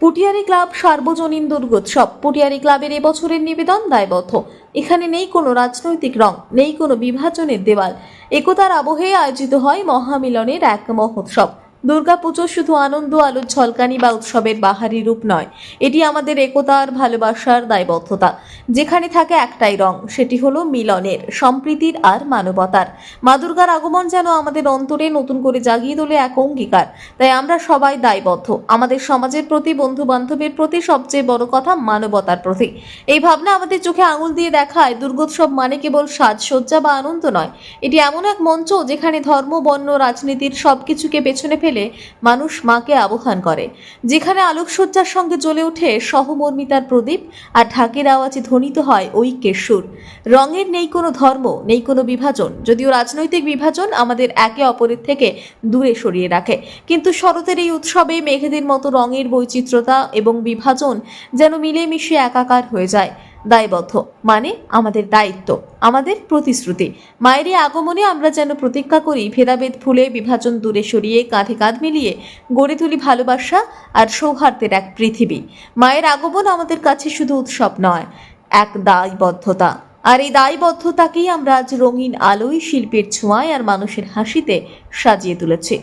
Putiyari club সার্বজনীন দুর্গোৎসব। পুটিয়ারি ক্লাবের এবছরের নিবেদন দায়বদ্ধ। এখানে নেই কোনো রাজনৈতিক রং, নেই কোনো বিভাজনের দেওয়াল। একতার আবহে আয়োজিত হয় মহামিলনের এক মহোৎসব। দুর্গাপুজো শুধু আনন্দ, আলোর ঝলকানি বা উৎসবের বাহারি রূপ নয়। এটি আমাদের একতার ভালোবাসার দায়বদ্ধতা। যেখানে থাকে একটাই রং, সেটি হলো মিলনের, সম্প্রীতির আর মানবতার। মা দুর্গার আগমন যেন আমাদের অন্তরে নতুন করে জাগিয়ে তোলে এক অঙ্গীকার। তাই আমরা সবাই দায়বদ্ধ। আমাদের সমাজের প্রতি বন্ধু বান্ধবের প্রতি সবচেয়ে বড় কথা মানবতার প্রতি। এই ভাবনা আমাদের চোখে আঙুল দিয়ে দেখায়, দুর্গোৎসব মানে কেবল সাজসজ্জা বা আনন্দ নয়। এটি এমন এক মঞ্চ যেখানে ধর্ম, বর্ণ, রাজনীতির সবকিছুকে পেছনে ফেলে মানুষ মাকে আবহান করে। যেখানে আলোকসজ্জার সঙ্গে জ্বলে ওঠে সহমর্মিতার প্রদীপ আর ঢাকের আওয়াজে ধ্বনিত হয় ঐক্যের সুর। রঙের নেই কোনো ধর্ম, নেই কোনো বিভাজন। যদিও রাজনৈতিক বিভাজন আমাদের একে অপরের থেকে দূরে সরিয়ে রাখে। কিন্তু শরতের এই উৎসবে মেঘেদের মতো রঙের বৈচিত্র্যতা এবং বিভাজন যেন মিলেমিশে একাকার হয়ে যায়। দায়বদ্ধ মানে আমাদের দায়িত্ব, আমাদের প্রতিশ্রুতি। মায়ের এই আগমনে আমরা যেন প্রতীক্ষা করি, ভেদাভেদ ভুলে বিভাজন দূরে সরিয়ে কাঁধে কাঁধ মিলিয়ে গড়ে তুলি ভালোবাসা আর সৌহার্দ্যের এক পৃথিবী। মায়ের আগমন আমাদের কাছে শুধু উৎসব নয়, এক দায়বদ্ধতা। আর এই দায়বদ্ধতাকেই আমরা আজ রঙিন আলোয়, শিল্পের ছোঁয়ায় আর মানুষের হাসিতে সাজিয়ে তুলেছি।